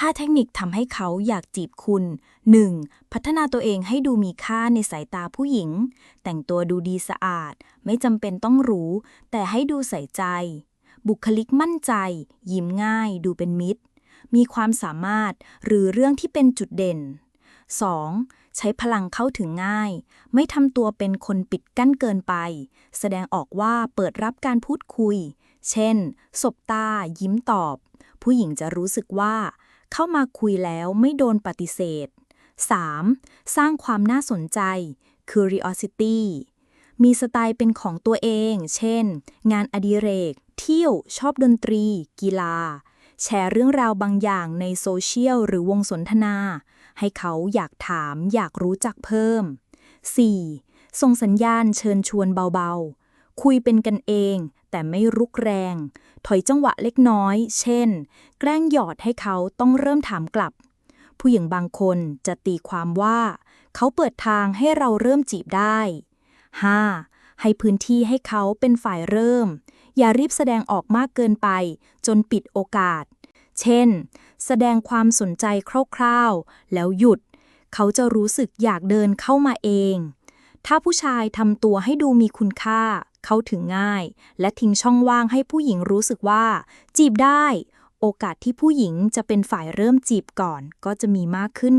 ถ้าเทคนิคทำให้เขาอยากจีบคุณ 1. พัฒนาตัวเองให้ดูมีค่าในสายตาผู้หญิง แต่งตัวดูดีสะอาด ไม่จำเป็นต้องหรู แต่ให้ดูใส่ใจ บุคลิกมั่นใจ ยิ้มง่าย ดูเป็นมิตร มีความสามารถหรือเรื่องที่เป็นจุดเด่น 2. ใช้พลังเข้าถึงง่าย ไม่ทำตัวเป็นคนปิดกั้นเกินไป แสดงออกว่าเปิดรับการพูดคุย เช่น สบตา ยิ้มตอบ ผู้หญิงจะรู้สึกว่า เข้ามาคุยแล้วไม่โดนปฏิเสธ 3. สร้างความน่าสนใจ curiosity มีสไตล์เป็นของตัวเอง เช่น งานอดิเรก เที่ยว ชอบดนตรี กีฬา แชร์เรื่องราวบางอย่างในโซเชียลหรือวงสนทนา ให้เขาอยากถามอยากรู้จักเพิ่ม 4. ส่งสัญญาณเชิญชวนเบาๆ คุยเป็นกันเอง แต่ไม่รุกแรง ถอยจังหวะเล็กน้อย เช่น แกล้งหยอดให้เขาต้องเริ่มถามกลับ ผู้หญิงบางคนจะตีความว่า เขาเปิดทางให้เราเริ่มจีบได้ 5. ให้พื้นที่ให้เขาเป็นฝ่ายเริ่ม อย่ารีบแสดงออกมากเกินไป จนปิดโอกาส เช่น แสดงความสนใจคร่าวๆ แล้วหยุด เขาจะรู้สึกอยากเดินเข้ามาเอง ถ้าผู้ชายทำตัวให้ดูมีคุณค่า เข้าถึงง่าย และทิ้งช่องว่างให้ผู้หญิงรู้สึกว่า จีบได้ โอกาสที่ผู้หญิงจะเป็นฝ่ายเริ่มจีบก่อนก็จะมีมากขึ้น